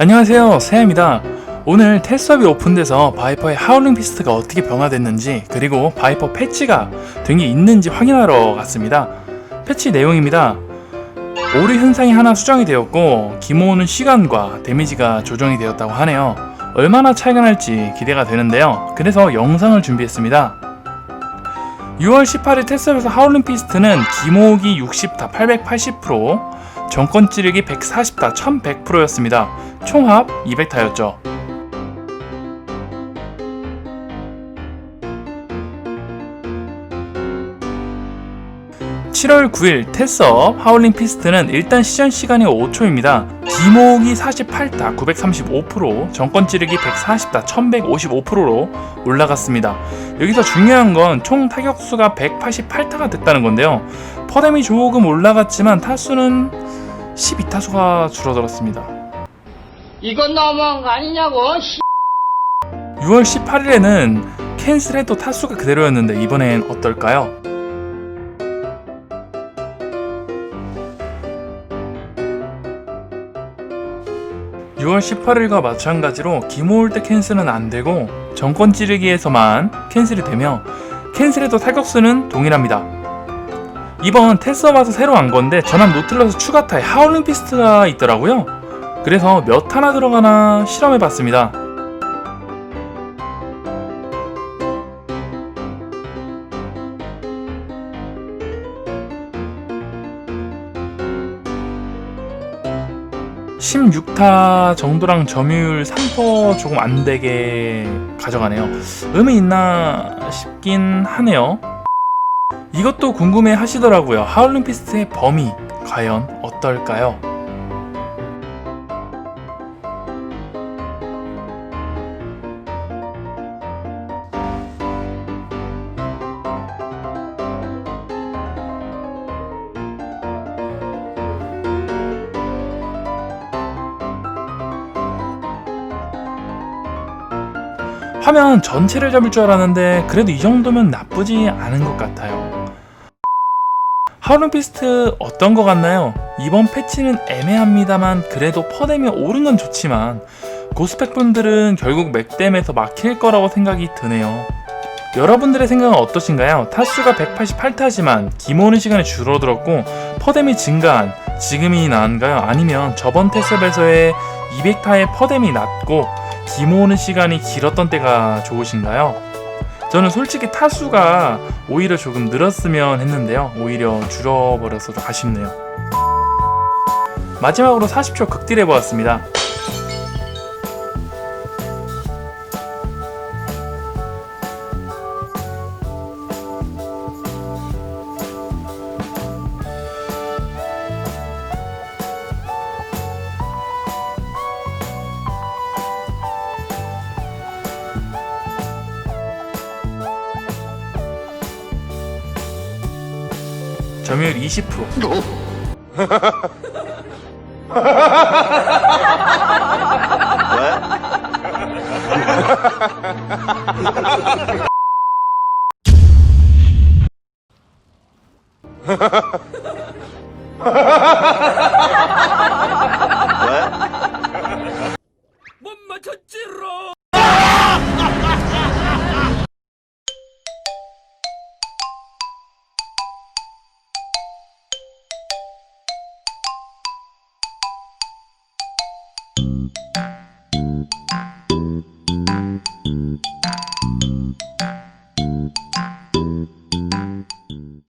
안녕하세요 세야입니다. 오늘 테스트업이 오픈돼서 바이퍼의 하울링 피스트가 어떻게 변화됐는지 그리고 바이퍼 패치가 된 게 있는지 확인하러 갔습니다. 패치 내용입니다. 오류 현상이 하나 수정이 되었고 기모으는 시간과 데미지가 조정이 되었다고 하네요. 얼마나 차이가 날지 기대가 되는데요. 그래서 영상을 준비했습니다. 6월 18일 테스트업에서 하울링 피스트는 기모으기 60 다 880% 정권 찌르기 140다 1100%였습니다 총합 200타였죠. 7월 9일 테스업 하울링 피스트는 일단 시전 시간이 5초입니다. 기목이 48다 935%, 정권 찌르기 140다 1155%로 올라갔습니다. 여기서 중요한 건 총 타격수가 188타가 됐다는 건데요. 퍼뎀이 조금 올라갔지만 타수는 12타수가 줄어들었습니다. 이건 너무한 거 아니냐고, 씨. 6월 18일에는 캔슬해도 타수가 그대로였는데 이번엔 어떨까요? (6월 18일과) 마찬가지로 기모을 때 캔슬은 안되고 정권 찌르기에서만 캔슬이 되며 캔슬해도 타격수는 동일합니다 이번 테스업 와서 새로 안 건데 전함 노틀러스 추가타에 하울링 피스트가 있더라고요. 그래서 몇 하나 들어가나 실험해 봤습니다. (16타) 정도랑 점유율 (3% 조금 안 되게 가져가네요. 의미 있나 싶긴 하네요 이것도 궁금해 하시더라고요 하울링 피스트의 범위 과연 어떨까요? 화면 전체를 잡을 줄 알았는데 그래도 이 정도면 나쁘지 않은 것 같아요. 하울링 피스트 어떤 것 같나요? 이번 패치는 애매합니다만 그래도 퍼뎀이 오른 건 좋지만 고스펙 분들은 결국 맥댐에서 막힐 거라고 생각이 드네요. 여러분들의 생각은 어떠신가요? 타수가 188타지만 기모으는 시간이 줄어들었고 퍼뎀이 증가한 지금이 나은가요? 아니면 저번 테스업에서의 200타의 퍼뎀이 낮고 기모으는 시간이 길었던 때가 좋으신가요? 저는 솔직히 타수가 오히려 조금 늘었으면 했는데요. 오히려 줄어버려서 좀 아쉽네요. 마지막으로 40초 극딜 해보았습니다. 점유율 20%.